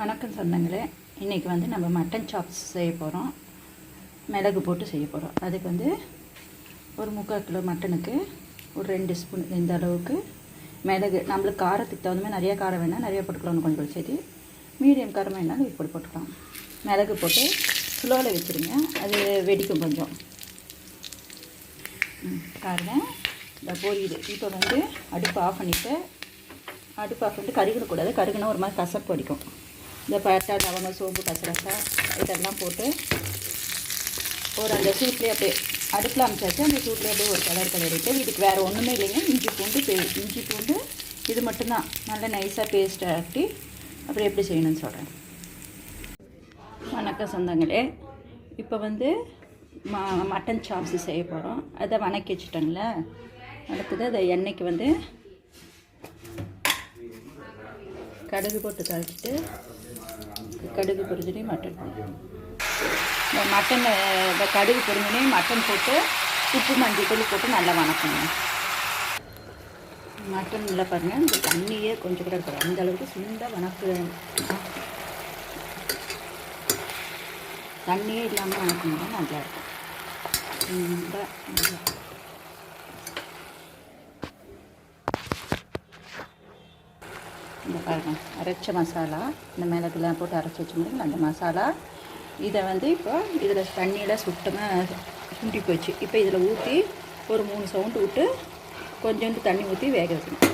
வணக்கம் சொந்தங்களே. இன்றைக்கி வந்து நம்ம மட்டன் சாப்ஸ் செய்ய போகிறோம் மிளகு போட்டு செய்ய போகிறோம் அதுக்கு வந்து ஒரு முக்கால் கிலோ மட்டனுக்கு ஒரு ரெண்டு ஸ்பூன் இந்த அளவுக்கு மிளகு. நம்மளுக்கு காரத்துக்கு தகுந்த மாதிரி நிறைய காரம் வேணால் நிறையா போட்டுக்கலாம்னு கொஞ்சம் சேர்த்து மீடியம் காரம் வேணாலும் இப்படி போட்டுக்கலாம். மிளகு போட்டு ஸ்லோவில் வச்சுருங்க. அது வெடிக்கும் கொஞ்சம். ம், இந்த பொரியுது இப்போ வந்து அடுப்பு ஆஃப் பண்ணிவிட்டு அடுப்பு ஆஃப் பண்ணிட்டு கருகிடக்கூடாது கருகுனா ஒரு மாதிரி கசப்பு அடிக்கும். இந்த பட்டை லவங்க சோம்பு கசரசா இதெல்லாம் போட்டு ஒரு அந்த சூட்லேயே அப்படியே அடுப்பில் அமைச்சாச்சு. அந்த சூட்லேயே அப்படியே ஒரு கலர் கலரிட்டு இதுக்கு வேறு ஒன்றுமே இல்லைங்க. இஞ்சி பூண்டு பே இஞ்சி பூண்டு இது மட்டும்தான். நல்லா நைஸாக பேஸ்ட் ஆட்டி அப்புறம் எப்படி செய்யணும்னு சொல்கிறேன் வணக்கம் சொந்தங்களே. இப்போ வந்து ம மட்டன் சாப்ஸு செய்ய போகிறோம் அதை வணக்கி வச்சுட்டோங்களே அடுத்தது அதை எண்ணெய்க்கு வந்து கடுகு போட்டு தாளிச்சிட்டு கடுகு பொரிஞ்சுட்டு மட்டன் இந்த மட்டன் இந்த கடுகு பொரிஞ்சுனே மட்டன் போட்டு உப்பு மஞ்சள் தூள் போட்டு நல்லா வணக்கணும். மட்டன் நல்லா பாருங்கள் இந்த தண்ணியே கொஞ்சம் கூட இருக்காது. அந்த அளவுக்கு சுண்டாக வணக்கு. தண்ணியே இல்லாமல் வணக்கணும்னா நல்லா இருக்கும் சுண்டா நல்லா இந்த பாருங்கள் அரைச்ச மசாலா இந்த மிளகுலாம் போட்டு அரைச்சி வச்சுருந்தீங்களா அந்த மசாலா. இதை வந்து இப்போ இதில் தண்ணியில் சுத்தமாக சுண்டி போச்சு. இப்போ இதில் ஊற்றி ஒரு மூணு சவுண்டு விட்டு கொஞ்சோண்டு தண்ணி ஊற்றி வேக வைக்கணும்.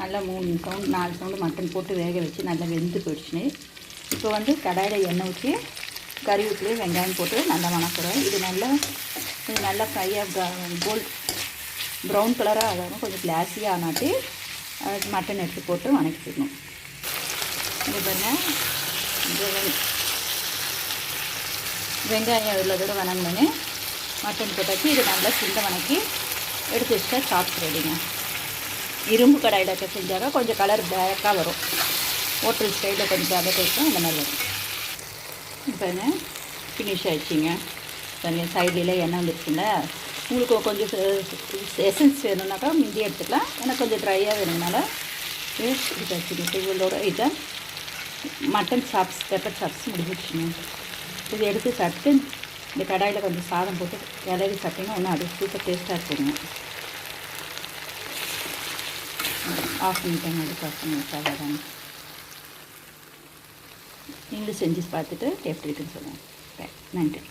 நல்லா மூணு சவுண்ட் நாலு சவுண்டு மட்டன் போட்டு வேக வச்சு நல்லா வெந்து போயிடுச்சு இப்போ வந்து கடாயில் எண்ணெய் ஊற்றி கறிவேப்பிலையும் வெங்காயம் போட்டு நல்லா வணக்கிறோம் இது நல்லா இது நல்லா ஃப்ரையாக கோல்ட் ப்ரௌன் கலராக ஆகாமல் கொஞ்சம் கிளாஸியாக ஆனாட்டி மட்டன் எடுத்து போட்டு வணக்கிக்கணும் இது பாருங்கள் வெங்காயம் உள்ளதோட தூரம் மட்டன் போட்டாச்சு. இது நல்லா சிந்த வணக்கி எடுத்து வச்சுட்டா சாப்ஸ் ரெடிங்க இரும்பு கடாயில் செஞ்சாக்க கொஞ்சம் கலர் பிளாக்காக வரும். ஹோட்டல் ஸ்டைலில் கொஞ்சம் அதை இருக்கும் அந்த மாதிரி வரும். இப்போ ஃபினிஷ் ஆயிடுச்சிங்க. தனியாக சைடில் எண்ணெய் வந்துருச்சுங்களா உங்களுக்கு கொஞ்சம் எசன்ஸ் வேணும்னாக்கா மிந்தி எடுத்துக்கலாம். எனக்கு கொஞ்சம் ட்ரையாக வேணும்னால. வேஸ்ட் வச்சுக்கிட்டு இவங்களோட இதை மட்டன் சாப்ஸ் பெப்பர் சாப்ஸ் முடிஞ்சிடுச்சுங்க இது எடுத்து சாப்பிட்டு இந்த கடாயில் கொஞ்சம் சாதம் போட்டு இலையில சாப்பிட்டீங்கன்னா ஒன்றும் அது சூப்பர் டேஸ்ட்டாக இருக்குங்க. ஆஃப் பண்ணிட்டாங்க அது ஆஃப் பண்ணி நீங்களும் செஞ்சு பார்த்துட்டு எப்படி இருக்குன்னு சொல்லுங்கள் நன்றி.